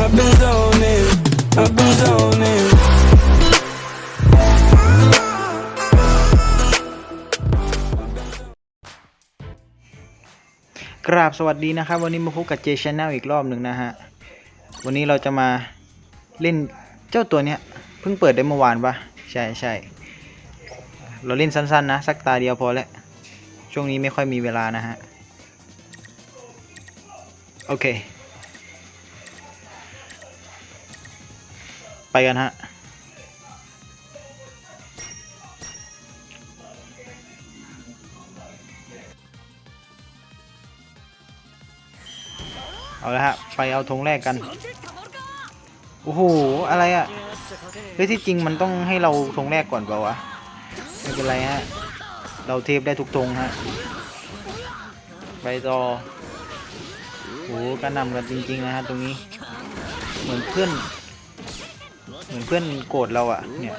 I've been zoning, I've been zoning. กราบสวัสดีนะครับ วันนี้มาพบกับเจชแนลอีกรอบหนึ่งนะฮะ วันนี้เราจะมาเล่นเจ้าตัวเนี้ยเพิ่งเปิดได้เมื่อวานปะใช่ใช่เราเล่นสั้นๆนะ สักตาเดียวพอแล้วช่วงนี้ไม่ค่อยมีเวลานะฮะ โอเค ไปกันฮะเอาละฮะ ไปเอาธงแรกกัน โอ้โห อะไรอะ่ะ เฮ้ย ที่จริงมันต้องให้เราธงแรกก่อนเปล่าวะ ไม่เป็นไรฮะ เราเทปได้ทุกธงฮะ ไปต่อโอ้โหกระนำกันจริงๆนะฮะตรงนี้ เหมือนเพื่อน เหมือนเพื่อนโกรธเราอะ่ะเนี่ย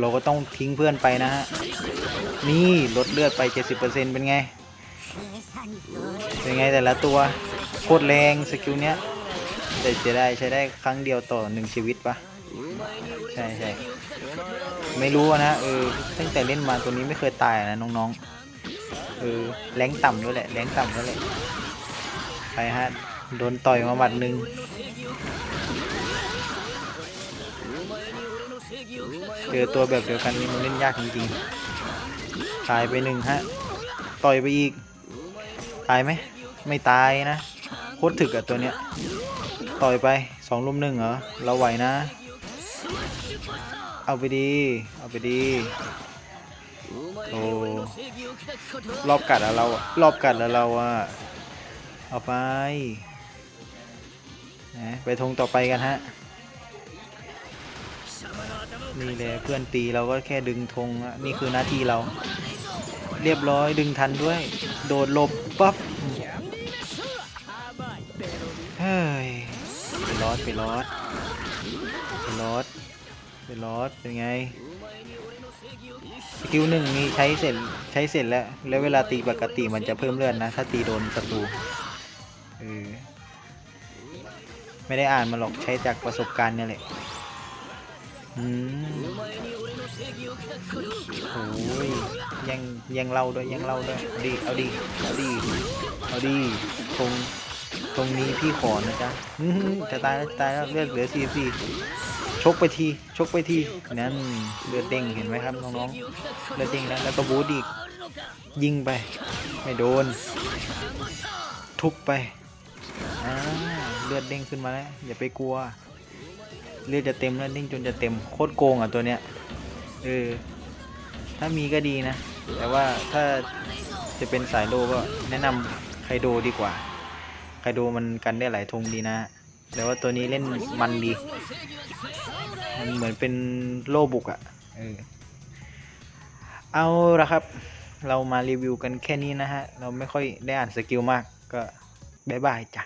เราก็ต้องทิ้งเพื่อนไปนะฮะ นี่ลดเลือดไป 70%เป็นไง เป็นไงแต่ละตัว โคตรแรงสกิลเนี้ยแต่จะได้ใช้ได้ครั้งเดียวต่อหนึ่งชีวิตปะใช่ใช่ไม่รู้อะนะเออตั้งแต่เล่นมาตัวนี้ไม่เคยตายอะนะน้องๆเออแรงต่ำด้วยแหละแรงต่ำด้วยแหละไปฮะโดนต่อยมาหมัดหนึ่ง เจอตัวแบบเดียวกันนี่มันเล่นยากจริงๆ ตายไปหนึ่งฮะ ต่อยไปอีก ตายไหม ไม่ตายนะ โคตรถึกอะตัวเนี้ย ต่อยไปสองลุมหนึ่งเหรอ เราไหวนะ เอาไปดี เอาไปดีโอ้รอบกัดอะเรารอบกัดอะเราอะเอาไป นะ ไปธงต่อไปกันฮะ นี่เลยเพื่อนตีเราก็แค่ดึงธงอะนี่คือหน้าที่เรา เรียบร้อยดึงทันด้วย โดดหลบปั๊บเฮ้ยไปรอดไปรอดไปรอดไปรอดเป็นไงสกิลหนึ่งนี่ใช้เสร็จใช้เสร็จแล้ว แล้วเวลาตีปกติมันจะเพิ่มเลือดนะ ถ้าตีโดนศัตรูเออไม่ได้อ่านมาหรอกใช้จากประสบการณ์เนี่ยแหละ อืมโอ้ยยังยังเล่าด้วยยังเล่าด้วยเอาดีเอาดีเอาดีเอาดีตรงตรงนี้พี่ขอนะจ๊ะจะตายแล้วตายแล้วเลือดเหลือสี่สี่ชกไปทีชกไปทีนั่นเลือดเด้งเห็นไหมครับน้องๆเลือดเด้งแล้วแล้วก็บูดอีกยิงไป ไม่โดน ทุบไปเลือดเด้งขึ้นมาแล้วอย่าไปกลัว เลือดจะเต็มเลือดเด้งจนจะเต็มโคตรโกงอะตัวเนี้ยเออถ้ามีก็ดีนะ แต่ว่าถ้าจะเป็นสายโลก็แนะนำไคโดดีกว่า ไคโดมันกันได้หลายธงดีนะ แต่ว่าตัวนี้เล่นมันดี มันเหมือนเป็นโลบุกอะ่ะเออเอาละครับ เรามารีวิวกันแค่นี้นะฮะ เราไม่ค่อยได้อ่านสกิลมากก็บายบายจ้ะ